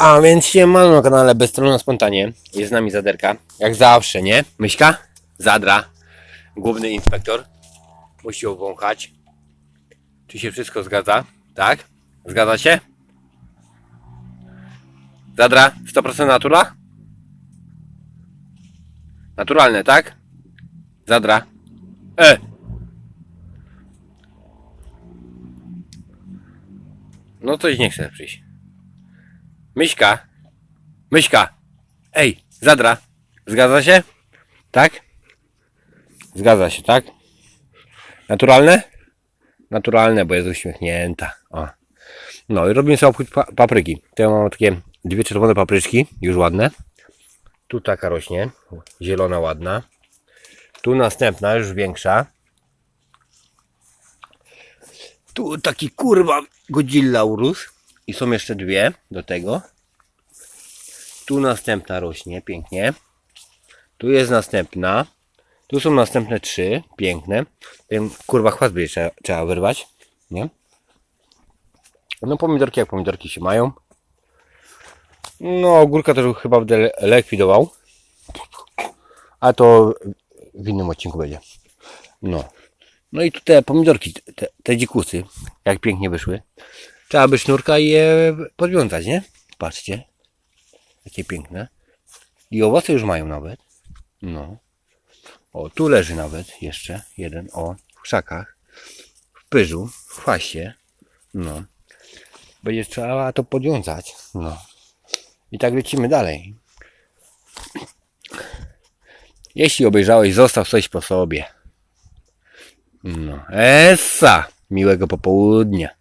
A więc się mamy na kanale Bezstronna Spontanie. Jest z nami Zaderka. Jak zawsze, nie? Myśka? Zadra. Główny inspektor. Musi obwąchać. Czy się wszystko zgadza? Tak? Zgadza się? Zadra? 100% natura? Naturalne, tak? Zadra. E! No coś nie chce przyjść. Myśka. Myśka. Ej, Zadra. Zgadza się? Tak? Zgadza się, tak? Naturalne? Naturalne, bo jest uśmiechnięta. O. No i robimy sobie papryki. To ja mam takie dwie czerwone papryczki, już ładne. Tu taka rośnie, zielona, ładna. Tu następna, już większa. Tu taki kurwa Godzilla urósł. I są jeszcze dwie do tego. Tu następna rośnie, pięknie. Tu jest następna. Tu są następne trzy, piękne. Kurwa chwast będzie trzeba, trzeba wyrwać, nie? No pomidorki jak pomidorki się mają. No ogórka też chyba będę likwidował. A to w innym odcinku będzie. No. No i tu te pomidorki, te, te dzikusy, jak pięknie wyszły. Trzeba by sznurka i je podwiązać, nie? Patrzcie. Jakie piękne. I owoce już mają nawet. No. O, tu leży nawet jeszcze jeden. O, w krzakach. W pyżu, w chwaście. No. Będzie trzeba to podwiązać. No. I tak lecimy dalej. Jeśli obejrzałeś, zostaw coś po sobie. No. Essa! Miłego popołudnia.